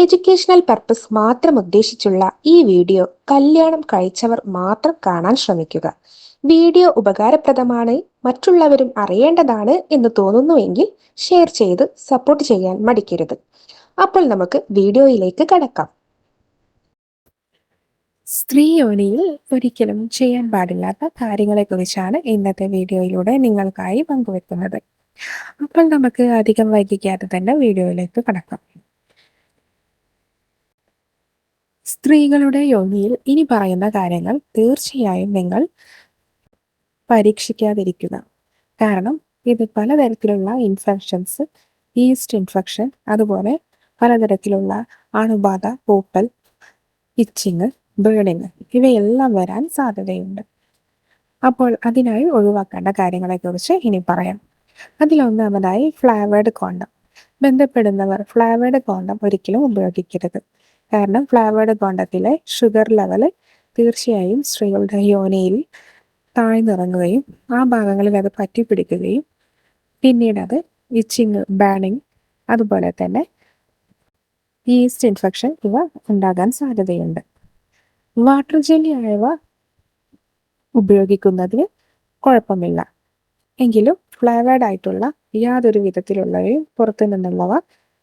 Educational purpose മാത്രം ഉദ്ദേശിച്ചുള്ള ഈ video കല്യാണം കഴിച്ചവർ മാത്രം കാണാൻ ശ്രമിക്കുക. വീഡിയോ ഉപകാരപ്രദമാണ് മറ്റുള്ളവരും അറിയേണ്ടതാണ് എന്ന് തോന്നുന്നുവെങ്കിൽ ഷെയർ ചെയ്ത് സപ്പോർട്ട് ചെയ്യാൻ മടിക്കരുത്. അപ്പോൾ നമുക്ക് വീഡിയോയിലേക്ക് കടക്കാം. സ്ത്രീ യോനിയിൽ ഒരിക്കലും ചെയ്യാൻ പാടില്ലാത്ത കാര്യങ്ങളെക്കുറിച്ചാണ് ഇന്നത്തെ വീഡിയോയിലൂടെ നിങ്ങൾക്കായി പങ്കുവെക്കുന്നത്. അപ്പോൾ നമുക്ക് അധികം വൈകിക്കാതെ തന്നെ വീഡിയോയിലേക്ക് കടക്കാം. സ്ത്രീകളുടെ യോനിയിൽ ഇനി പറയുന്ന കാര്യങ്ങൾ തീർച്ചയായും നിങ്ങൾ പരീക്ഷിക്കാതിരിക്കുക. കാരണം ഇത് പലതരത്തിലുള്ള ഇൻഫെക്ഷൻസ് ഈസ്റ്റ് ഇൻഫെക്ഷൻ അതുപോലെ പലതരത്തിലുള്ള അണുബാധ പൂപ്പൽ ഇച്ചിങ് ബേണിങ് ഇവയെല്ലാം വരാൻ സാധ്യതയുണ്ട്. അപ്പോൾ അതിനായി ഒഴിവാക്കേണ്ട കാര്യങ്ങളെക്കുറിച്ച് ഇനി പറയാം. അതിലൊന്നാമതായി ഫ്ലാവേഡ് കോണ്ടം. ബന്ധപ്പെടുന്നവർ ഫ്ലാവേഡ് കോണ്ടം ഒരിക്കലും ഉപയോഗിക്കരുത്. കാരണം ഫ്ലാവേഡ് കോണ്ടത്തിലെ ഷുഗർ ലെവൽ തീർച്ചയായും സ്ത്രീകളുടെ യോനയിൽ താഴ്ന്നിറങ്ങുകയും ആ ഭാഗങ്ങളിൽ അത് പറ്റിപ്പിടിക്കുകയും പിന്നീട് അത് ഇച്ചിങ് ബാണിങ് അതുപോലെ തന്നെ ഈസ്റ്റ് ഇൻഫെക്ഷൻ ഇവ ഉണ്ടാകാൻ സാധ്യതയുണ്ട്. വാട്ടർ ജെല്ലി ആയവ ഉപയോഗിക്കുന്നതിന് കുഴപ്പമില്ല. എങ്കിലും ഫ്ലേവേഡ് ആയിട്ടുള്ള യാതൊരു വിധത്തിലുള്ളവയും പുറത്തു നിന്നുള്ളവ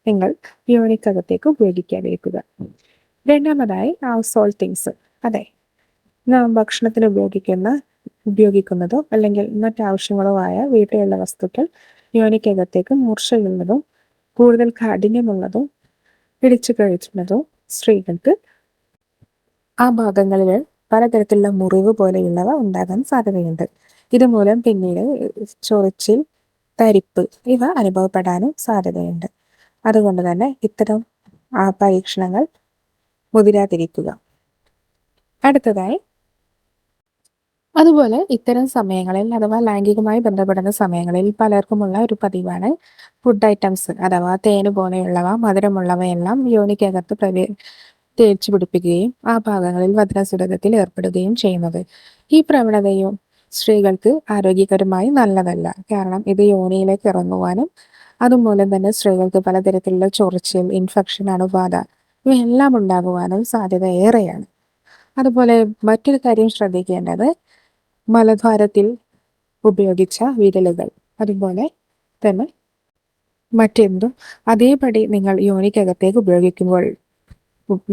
നിങ്ങൾ യോനിക്കകത്തേക്ക് ഉപയോഗിക്കാതിരിക്കുക. രണ്ടാമതായി ഹൗസ് തിങ്സ് അതെ നാം ഭക്ഷണത്തിന് ഉപയോഗിക്കുന്ന ഉപയോഗിക്കുന്നതോ അല്ലെങ്കിൽ മറ്റാവശ്യങ്ങളോ ആയ വീട്ടിലുള്ള വസ്തുക്കൾ യോനിക്കകത്തേക്ക് മൂർച്ചയുള്ളതും കൂടുതൽ കാഠിന്യമുള്ളതും പിടിച്ചു കഴിക്കുന്നതോ സ്ത്രീകൾക്ക് ആ ഭാഗങ്ങളിൽ പലതരത്തിലുള്ള മുറിവ് പോലെയുള്ളവ ഉണ്ടാകാൻ സാധ്യതയുണ്ട്. ഇതുമൂലം പിന്നീട് ചൊറിച്ചിൽ തരിപ്പ് ഇവ അനുഭവപ്പെടാനും സാധ്യതയുണ്ട്. അതുകൊണ്ട് തന്നെ ഇത്തരം പരീക്ഷണങ്ങൾ മുതിരാതിരിക്കുക. അടുത്തതായി അതുപോലെ ഇത്തരം സമയങ്ങളിൽ അഥവാ ലൈംഗികമായി ബന്ധപ്പെടുന്ന സമയങ്ങളിൽ പലർക്കുമുള്ള ഒരു പതിവാണ് ഫുഡ് ഐറ്റംസ് അഥവാ തേന് പോലെയുള്ളവ മധുരമുള്ളവയെല്ലാം യോനിക്കകത്ത് പ്രവേ തേച്ചു പിടിപ്പിക്കുകയും ആ ഭാഗങ്ങളിൽ വധനസുരതത്തിൽ ഏർപ്പെടുകയും ചെയ്യുന്നത്. ഈ പ്രവണതയും സ്ത്രീകൾക്ക് ആരോഗ്യകരമായി നല്ലതല്ല. കാരണം ഇത് യോനിയിലേക്ക് ഇറങ്ങുവാനും അതുമൂലം തന്നെ സ്ത്രീകൾക്ക് പലതരത്തിലുള്ള ചൊറിച്ചിൽ ഇൻഫെക്ഷൻ അണുബാധ ഇവയെല്ലാം ഉണ്ടാകുവാനും സാധ്യത ഏറെയാണ്. അതുപോലെ മറ്റൊരു കാര്യം ശ്രദ്ധിക്കേണ്ടത് മലദ്വാരത്തിൽ ഉപയോഗിച്ച വിരലുകൾ. അതുപോലെ തന്നെ മറ്റെന്തും അതേപടി നിങ്ങൾ യോനിക്കകത്തേക്ക് ഉപയോഗിക്കുമ്പോൾ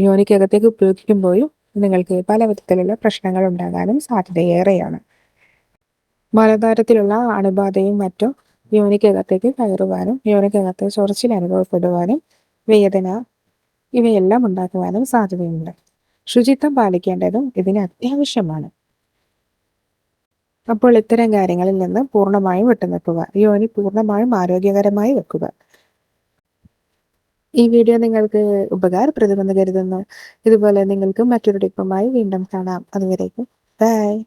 യോനിക്കകത്തേക്ക് ഉപയോഗിക്കുമ്പോഴും നിങ്ങൾക്ക് പല വിധത്തിലുള്ള പ്രശ്നങ്ങൾ ഉണ്ടാകാനും സാധ്യതയേറെയാണ് മലദ്വാരത്തിലുള്ള അണുബാധയും മറ്റും യോനിക്കകത്തേക്ക് കയറുവാനും യോനിക്കകത്ത് ചൊറിച്ചിൽ അനുഭവപ്പെടുവാനും വേദന ഇവയെല്ലാം ഉണ്ടാക്കുവാനും സാധ്യതയുണ്ട്. ശുചിത്വം പാലിക്കേണ്ടതും ഇതിന് അത്യാവശ്യമാണ്. അപ്പോൾ ഇത്തരം കാര്യങ്ങളിൽ നിന്ന് പൂർണമായും വിട്ടുനിൽക്കുക. യോനി പൂർണമായും ആരോഗ്യകരമായി വെക്കുക. ഈ വീഡിയോ നിങ്ങൾക്ക് ഉപകാരപ്രദമെന്ന് കരുതുന്നു. ഇതുപോലെ നിങ്ങൾക്ക് മറ്റൊരു ടിപ്പുമായി വീണ്ടും കാണാം. അതുവരേക്കും ബൈ.